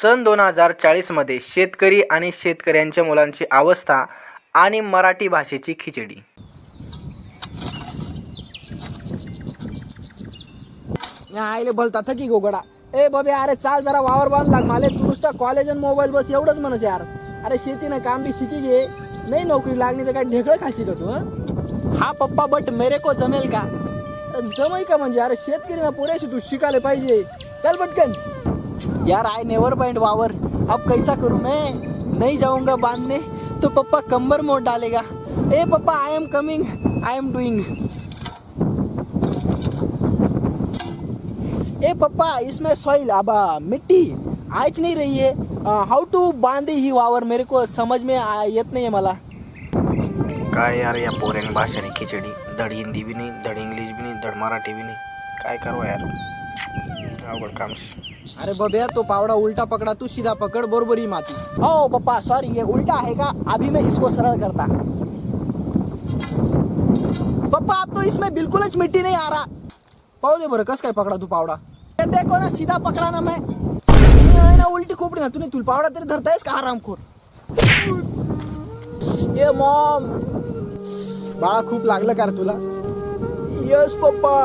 सन दोन हजार चाळीसमध्ये शेतकरी आणि शेतकऱ्यांच्या मुलांची अवस्था आणि मराठी भाषेची खिचडी. आईले बोलता थकी गोगडा. ए बबे अरे चाल जरा वावर बांध लाग माले. तू नुसता कॉलेज आणि मोबाईल बस एवढंच म्हणस यार. अरे शेतीनं काम बी शिकी घे. नाही नोकरी लागली तर काय ढेकळं खाशी का तू हा? पप्पा बट मेरे को जमेल का? जमय का म्हणजे? अरे शेतकरी ना पुरेशी तू शिकायला पाहिजे. चल पटकन. यार आय नेवर बाइंड वावर। अब कैसा करूँ मैं? नहीं जाऊँगा बांधने तो पप्पा कंबर मोड़ डालेगा। ए पप्पा I am coming I am doing ए पप्पा, इसमें सॉइल अबा मिट्टी आयच नहीं रही है। हाउ टू बांधे ही वावर? मेरे को समझ में येत नाही आहे मला। काय यार, या पोऱ्याने भाषेने खिचडी। धड हिंदी बी नाही, धड इंग्लिश बी नाही, धड मराठी बी नाही। काय करू यार? अवघड काम अरे बब्या तो पावड़ा उलटा पकड़ा तू सीधा पकड़ बरोबर ही माती. हो पप्पा सॉरी ये उल्टा है का? अभी मैं इसको सरल करता. पप्पा आप तो इसमें बिल्कुल मिट्टी नहीं आ रहा. पाहू दे बरं कस काय पकडा तू पावडा? देखो ना सीधा पकड़ा ना मैं. ना उलटी खोपडी ना तूने तुला पावडा तरी धरतायस का आरामखोर? ये मॉम. बाळा खूप लागलं का तुला. यस पप्पा.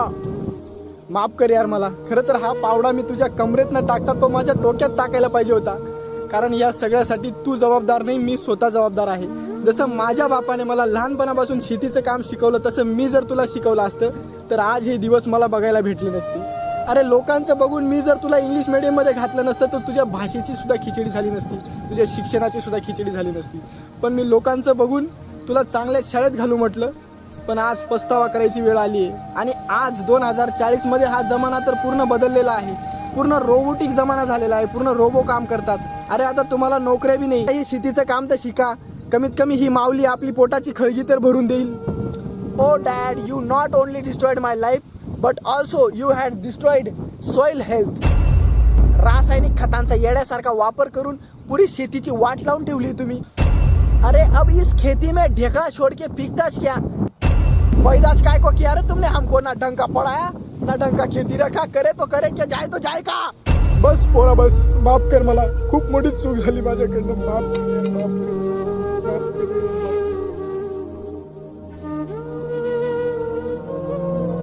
माफ कर यार मला. खरं तर हा पावडा मी तुझ्या कमरेत न टाकता तो माझ्या डोक्यात टाकायला पाहिजे होता. कारण या सगळ्यासाठी तू जबाबदार नाही मी स्वतः जबाबदार आहे. जसं माझ्या बापाने मला लहानपणापासून शेतीचं काम शिकवलं तसं मी जर तुला शिकवलं असतं तर आज हे दिवस मला बघायला भेटले नसते. अरे लोकांचं बघून मी जर तुला इंग्लिश मिडियममध्ये घातलं नसतं तर तुझ्या भाषेची सुद्धा खिचडी झाली नसती. तुझ्या शिक्षणाची सुद्धा खिचडी झाली नसती. पण मी लोकांचं बघून तुला चांगल्या शाळेत घालू म्हटलं पण आज पस्तावा करायची वेळ आली आहे. आणि आज दोन हजार चाळीसमध्ये हा जमाना तर पूर्ण बदललेला आहे. पूर्ण रोबोटिक जमाना झालेला आहे. पूर्ण रोबो काम करतात. अरे आता तुम्हाला नोकऱ्या बी नाही. हे शेतीचं काम तर शिका. कमीत कमी ही माऊली आपली पोटाची खळगी तर भरून देईल. ओ dad you not only destroyed my life but also you had destroyed soil health. रासायनिक खतांचा येड्यासारखा वापर करून पुरी शेतीची वाट लावून ठेवली तुम्ही. अरे अब इस खेती में ढेकड़ा छोड़ के पीकताच क्या? पैदाज काय को किया रे तुमने हमको ना डंका पढ़ाया ना डंका खेती रखा करे तो करे क्या जाए तो जाए का बस पोरा बस माफ कर मला खूप मोठी चूक झाली माझ्याकडनं माफ कर, कर, माफ कर.